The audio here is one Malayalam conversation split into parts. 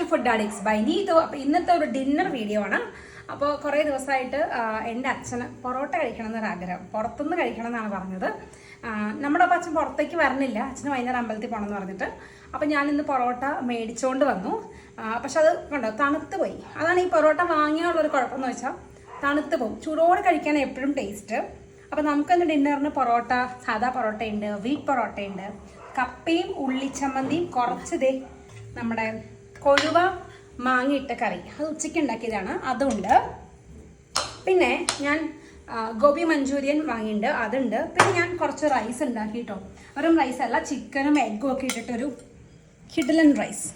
To food addicts by Neethu അപ്പോൾ ഇന്നത്തെ ഒരു ഡിന്നർ വീഡിയോ ആണ്. അപ്പോൾ കുറേ ദിവസമായിട്ട് എന്റെ അച്ഛന് പൊറോട്ട കഴിക്കണം എന്നൊരു ആഗ്രഹം പുറത്തുനിന്ന് കഴിക്കണം എന്നാണ് പറഞ്ഞത് നമ്മുടെ അപ്പം അച്ഛൻ പുറത്തേക്ക് വരണില്ല. അച്ഛന് വൈകുന്നേരം അമ്പലത്തിൽ പോകണം എന്ന് പറഞ്ഞിട്ട്. അപ്പോൾ ഞാൻ ഇന്ന് പൊറോട്ട മേടിച്ചുകൊണ്ട് വന്നു. പക്ഷെ അത് കണ്ടോ തണുത്ത് പോയി. അതാണ് ഈ പൊറോട്ട വാങ്ങിയാലുള്ളൊരു കുഴപ്പമെന്ന് വെച്ചാൽ തണുത്ത് പോകും ചൂടോടെ കഴിക്കാൻ എപ്പോഴും ടേസ്റ്റ് അപ്പോൾ നമുക്കിന്ന് ഡിന്നറിന് പൊറോട്ട സാദാ പൊറോട്ടയുണ്ട് വീറ്റ് പൊറോട്ടയുണ്ട്. കപ്പയും ഉള്ളിച്ചമ്മന്തിയും കുറച്ച് ദേ നമ്മുടെ കൊഴുവ മാങ്ങിയിട്ട കറി. അത് ഉച്ചയ്ക്ക് ഉണ്ടാക്കിയതാണ്. അതുണ്ട്. പിന്നെ ഞാൻ ഗോപി മഞ്ചൂരിയൻ വാങ്ങിയിട്ടുണ്ട്. അതുണ്ട്. പിന്നെ ഞാൻ കുറച്ച് റൈസ് ഉണ്ടാക്കി കേട്ടോ വെറും റൈസ് അല്ല ചിക്കനും എഗ്ഗും ഒക്കെ ഇട്ടിട്ടൊരു കിഡ്ലൻ റൈസ്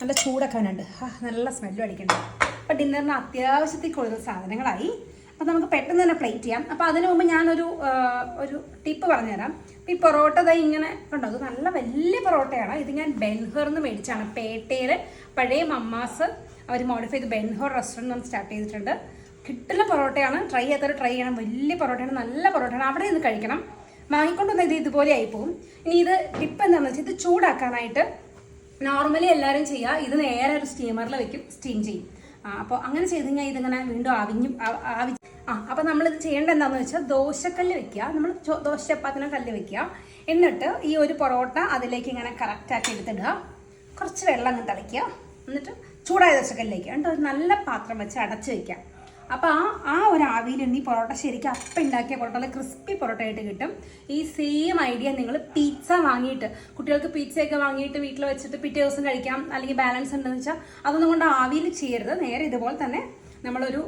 നല്ല ചൂടൊക്കെ ഉണ്ട് നല്ല സ്മെല്ലും അടിക്കുന്നുണ്ട്. അപ്പം ഡിന്നറിന് അത്യാവശ്യത്തിൽ കൂടുതൽ സാധനങ്ങളായി. അപ്പോൾ നമുക്ക് പെട്ടെന്ന് തന്നെ പ്ലേറ്റ് ചെയ്യാം. അപ്പോൾ അതിനു മുമ്പ് ഞാനൊരു ഒരു ടിപ്പ് പറഞ്ഞുതരാം. അപ്പോൾ ഈ പൊറോട്ട ദൈ ഇങ്ങനെ കണ്ടോ? അത് നല്ല വലിയ പൊറോട്ടയാണ്. ഇത് ഞാൻ ബെൻഹറിന്ന് മേടിച്ചാണ് പേട്ടയിൽ പഴയ മമ്മാസ് അവർ മോഡിഫൈ ചെയ്ത് ബെൻഹർ റെസ്റ്റോറന്റ് നമ്മൾ സ്റ്റാർട്ട് ചെയ്തിട്ടുണ്ട്. കിട്ടുന്ന പൊറോട്ടയാണ്. ട്രൈ ചെയ്യാത്തവർ ട്രൈ ചെയ്യണം. വലിയ പൊറോട്ടയാണ്. നല്ല പൊറോട്ടയാണ്. അവിടെ നിന്ന് കഴിക്കണം. വാങ്ങിക്കൊണ്ടുവന്ന ഇത് ഇതുപോലെ ആയിപ്പോവും. ഇനി ഇത് ടിപ്പ് എന്താണെന്ന് വെച്ചാൽ ഇത് ചൂടാക്കാനായിട്ട് നോർമലി എല്ലാവരും ചെയ്യുക ഇത് നേരെ ഒരു സ്റ്റീമറിൽ വെക്കും. സ്റ്റീം ചെയ്യും. അപ്പോൾ അങ്ങനെ ചെയ്ത് കഴിഞ്ഞാൽ ഇതിങ്ങനെ വീണ്ടും ആവിഞ്ഞും ആവി ആ അപ്പോൾ നമ്മളിത് ചെയ്യേണ്ടത് എന്താണെന്ന് വെച്ചാൽ ദോശക്കല്ല് വെക്കുക. നമ്മൾ ദോശ ചപ്പാത്തിനെ കല്ല് വെക്കുക. എന്നിട്ട് ഈ ഒരു പൊറോട്ട അതിലേക്ക് ഇങ്ങനെ കറക്റ്റാക്കി എടുത്തിടുക. കുറച്ച് വെള്ളം അങ്ങ് തളിക്കുക എന്നിട്ട് ചൂടായ ദോശക്കല്ലിലേക്ക് എന്നിട്ട് ഒരു നല്ല പാത്രം വെച്ച് അടച്ച് വെക്കാം അപ്പോൾ ആ ആ ഒരു ആവിയിൽ ഈ പൊറോട്ട ശരിക്കും അപ്പം ഉണ്ടാക്കിയ പൊറോട്ട നല്ല ക്രിസ്പി പൊറോട്ട ആയിട്ട് കിട്ടും. ഈ സെയിം ഐഡിയ നിങ്ങൾ പിസ്സ വാങ്ങിയിട്ട് കുട്ടികൾക്ക് പിസ്സയൊക്കെ വാങ്ങിയിട്ട് വീട്ടിൽ വെച്ചിട്ട് പിറ്റേ ദിവസം കഴിക്കാം. അല്ലെങ്കിൽ ബാലൻസ് ഉണ്ടെന്ന് വെച്ചാൽ അതൊന്നും കൊണ്ട് ആവിയിൽ ചെയ്യരുത്. നേരെ ഇതുപോലെ തന്നെ നമ്മളൊരു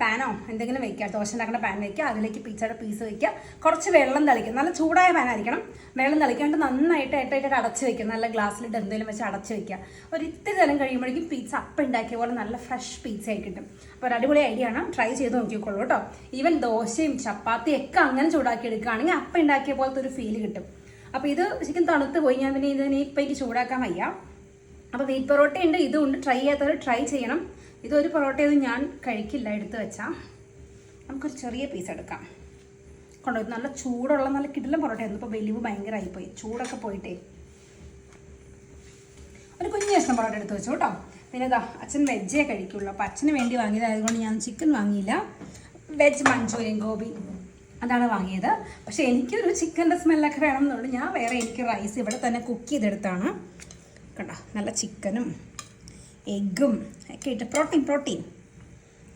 പാനോ എന്തെങ്കിലും വെക്കുക ദോശ ഉണ്ടാക്കുന്ന പാൻ വെക്കുക അതിലേക്ക് പീച്ചയുടെ പീസ് വെക്കുക കുറച്ച് വെള്ളം തളിക്കുക. നല്ല ചൂടായ പാനായിരിക്കണം വെള്ളം തളിക്കാണ്ട് നന്നായിട്ട് ഏട്ടായിട്ട് അടച്ച് വെക്കുക നല്ല ഗ്ലാസ്സിലിട്ട് എന്തെങ്കിലും വെച്ച് അടച്ച് വെക്കുക ഒരു ഇത്തിരി നേരം കഴിയുമ്പോഴേക്കും പിസ്സ അപ്പം ഉണ്ടാക്കിയ പോലെ നല്ല ഫ്രഷ് ആയി കിട്ടും. അപ്പോൾ ഒരു അടിപൊളി ഐഡിയ ആണ്. ട്രൈ ചെയ്ത് നോക്കിക്കോളൂ കേട്ടോ. ഈവൻ ദോശയും ചപ്പാത്തിയും ഒക്കെ അങ്ങനെ ചൂടാക്കി എടുക്കുകയാണെങ്കിൽ അപ്പം ഉണ്ടാക്കിയ പോലത്തെ ഒരു ഫീൽ കിട്ടും. അപ്പോൾ ഇത് ശരിക്കും തണുത്ത് പോയി ഞാൻ പിന്നെ ഇതിനെ ഇപ്പം എനിക്ക് ചൂടാക്കാൻ വയ്യ. അപ്പോൾ വീറ്റ് പൊറോട്ട ഉണ്ട്. ഇതുണ്ട് ട്രൈ ചെയ്യാത്തവർ ട്രൈ ചെയ്യണം. ഇതൊരു പൊറോട്ടയൊന്നും ഞാൻ കഴിക്കില്ല എടുത്തു വെച്ചാൽ നമുക്കൊരു ചെറിയ പീസ് എടുക്കാം. കൊണ്ടുപോയി നല്ല ചൂടുള്ള നല്ല കിടിലം പൊറോട്ടയായിരുന്നു. ഇപ്പോൾ വലിവ് ഭയങ്കരമായിപ്പോയി ചൂടൊക്കെ പോയിട്ടേ. ഒരു കുഞ്ഞു കഷ്ണം പൊറോട്ട എടുത്ത് വെച്ചു കേട്ടോ. പിന്നെ ഇതാ അച്ഛൻ വെജേ കഴിക്കുള്ളൂ. അപ്പോൾ അച്ഛന് വേണ്ടി വാങ്ങിയതായതുകൊണ്ട് ഞാൻ ചിക്കൻ വാങ്ങിയില്ല. വെജ് മഞ്ചൂരിയൻ ഗോബി അതാണ് വാങ്ങിയത്. പക്ഷേ എനിക്കൊരു ചിക്കന്റെ സ്മെല്ലൊക്കെ വേണം എന്നുള്ളൂ ഞാൻ വേറെ എനിക്ക് റൈസ് ഇവിടെ തന്നെ കുക്ക് ചെയ്തെടുത്താണ്. കണ്ടോ നല്ല ചിക്കനും എഗ്ഗും ഒക്കെ ഇട്ട് പ്രോട്ടീൻ പ്രോട്ടീൻ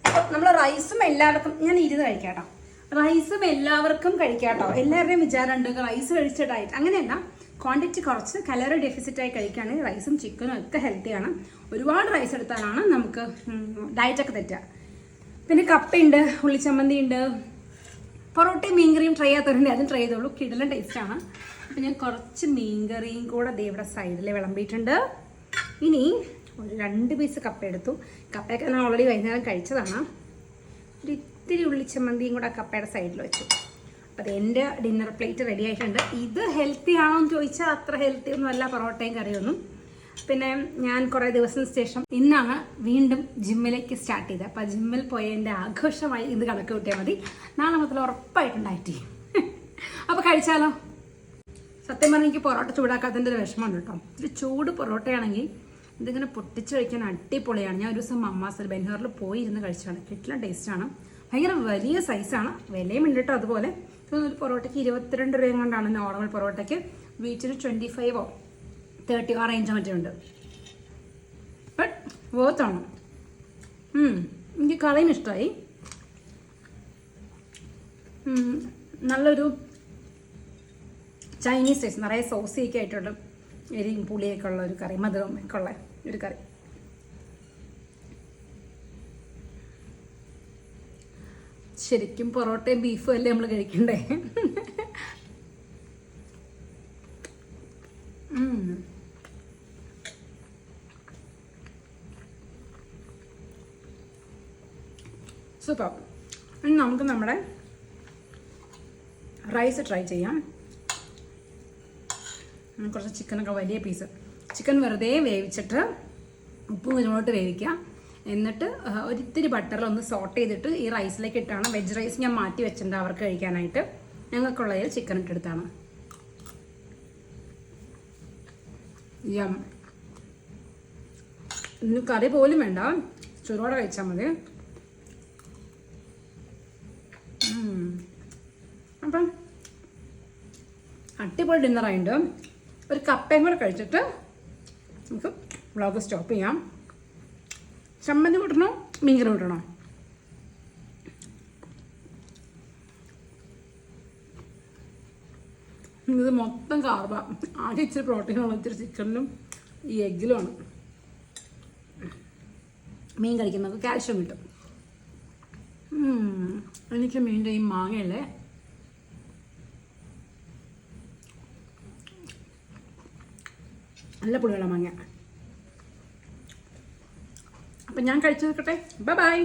അപ്പോൾ നമ്മൾ റൈസും എല്ലാവർക്കും ഞാൻ ഇരുന്ന് കഴിക്കാട്ടോ. റൈസും എല്ലാവർക്കും കഴിക്കാട്ടോ. കേട്ടോ എല്ലാവരുടെയും വിചാരമുണ്ട് റൈസ് കഴിച്ച ഡയറ്റ് അങ്ങനെയല്ല. ക്വാണ്ടിറ്റി കുറച്ച് കലറി ഡെഫിസിറ്റായി കഴിക്കുകയാണെങ്കിൽ റൈസും ചിക്കനും ഒക്കെ ഹെൽത്തിയാണ് ഒരുപാട് റൈസ് എടുത്താലാണ് നമുക്ക് ഡയറ്റൊക്കെ തെറ്റുക പിന്നെ കപ്പയുണ്ട് ഉള്ളിച്ചമ്മന്തി ഉണ്ട്. പൊറോട്ടയും മീൻകറിയും ട്രൈ ചെയ്യാത്തവരുണ്ട് അതും ട്രൈ ചെയ്തോളൂ. കിടലൻ ടേസ്റ്റാണ് അപ്പം ഞാൻ കുറച്ച് മീൻകറിയും കൂടെ ദേ ഇവിടെ സൈഡിൽ വിളമ്പിയിട്ടുണ്ട്. ഇനി ഒരു രണ്ട് പീസ് കപ്പ എടുത്തു. കപ്പയൊക്കെ ഞാൻ ഓൾറെഡി വൈകുന്നേരം കഴിച്ചതാണ്. ഒരു ഇത്തിരി ഉള്ളിച്ചമ്മന്തിയും കൂടെ കപ്പയുടെ സൈഡിൽ വെച്ചു. അപ്പോൾ അത് എന്റെ ഡിന്നർ പ്ലേറ്റ് റെഡി ആയിട്ടുണ്ട്. ഇത് ഹെൽത്തി ആണോ എന്ന് ചോദിച്ചാൽ അത്ര ഹെൽത്തി ഒന്നും അല്ല. പൊറോട്ടയും കറിയൊന്നും. പിന്നെ ഞാൻ കുറേ ദിവസം ശേഷം ഇന്നാണ് വീണ്ടും ജിമ്മിലേക്ക് സ്റ്റാർട്ട് ചെയ്തത്. അപ്പോൾ ജിമ്മിൽ പോയ എന്റെ ആഘോഷമായി ഇത് കണക്ക് കൂട്ടിയാൽ മതി. നാളെ മുതൽ ഉറപ്പായിട്ടുണ്ടായിട്ട് അപ്പോൾ കഴിച്ചാലോ? സത്യം പറഞ്ഞാൽ എനിക്ക് പൊറോട്ട ചൂടാക്കാത്തതിന്റെ ഒരു വിഷമമുണ്ട് കേട്ടോ. ഒരു ചൂട് പൊറോട്ടയാണെങ്കിൽ ഇതിങ്ങനെ പൊട്ടിച്ച് കഴിക്കാൻ അടിപൊളിയാണ്. ഞാൻ ഒരു ദിവസം മമ്മാസൽ ബെൻഹറിൽ പോയി ഇരുന്ന് കഴിച്ചാണ് കിട്ടില്ല ടേസ്റ്റാണ് ഭയങ്കര വലിയ സൈസാണ് വിലയും ഉണ്ട് കേട്ടോ അതുപോലെ. ഒരു പൊറോട്ടയ്ക്ക് ഇരുപത്തിരണ്ട് രൂപയും കൊണ്ടാണ് നോർമൽ പൊറോട്ടയ്ക്ക്. വീട്ടിൽ ട്വന്റി ഫൈവോ തേർട്ടി ആ റേഞ്ചോ മറ്റോ ഉണ്ട്. ബട്ട് വേർത്താണ് എനിക്ക് കറിയും ഇഷ്ടമായി നല്ലൊരു ചൈനീസ് ടേസ്റ്റ് നിറയെ സോസിയൊക്കെ ആയിട്ടുള്ള എരിയും പുളിയൊക്കെ ഉള്ള ഒരു കറി മധുരം ഒക്കെ ഉള്ള ഒരു കറി. ശരിക്കും പൊറോട്ടയും ബീഫും അല്ലേ നമ്മൾ കഴിക്കണ്ടേ. സൂപ്പർ. നമുക്ക് നമ്മുടെ റൈസ് ട്രൈ ചെയ്യാം. കുറച്ച് ചിക്കനൊക്കെ വലിയ പീസ് ചിക്കൻ വെറുതെ വേവിച്ചിട്ട് ഉപ്പും കുരുമുളകിട്ട് വേവിക്കുക. എന്നിട്ട് ഒരിത്തിരി ബട്ടറിൽ ഒന്ന് സോട്ട് ചെയ്തിട്ട് ഈ റൈസിലേക്ക് ഇട്ടാണ്. വെജ് റൈസ് ഞാൻ മാറ്റി വെച്ചിട്ടുണ്ട് അവർക്ക് കഴിക്കാനായിട്ട്. ഞങ്ങൾക്കുള്ളതിൽ ചിക്കൻ ഇട്ടെടുത്താണ് യം ഇന്ന് കറി പോലും വേണ്ട. ചുരോടെ കഴിച്ചാൽ മതി. അപ്പം അടിപൊളി ഡിന്നറായിട്ട് ഒരു കപ്പയും കൂടെ കഴിച്ചിട്ട് നമുക്ക് വ്ളോഗ് സ്റ്റോപ്പ് ചെയ്യാം. ചമ്മന്തി കൂട്ടണോ? മീൻകറി കൂട്ടണോ? ഇത് മൊത്തം കാർബ ആദ്യം ഇച്ചിരി പ്രോട്ടീനുള്ള ഇച്ചിരി ചിക്കനിലും ഈ എഗ്ഗിലുമാണ് മീൻ കഴിക്കുന്നത് കാൽഷ്യം കിട്ടും. എനിക്ക് മീന്റെ ഈ മാങ്ങയല്ലേ നല്ല പുളിയുള്ള മാങ്ങ അപ്പം ഞാൻ കഴിച്ചു നിൽക്കട്ടെ ബൈ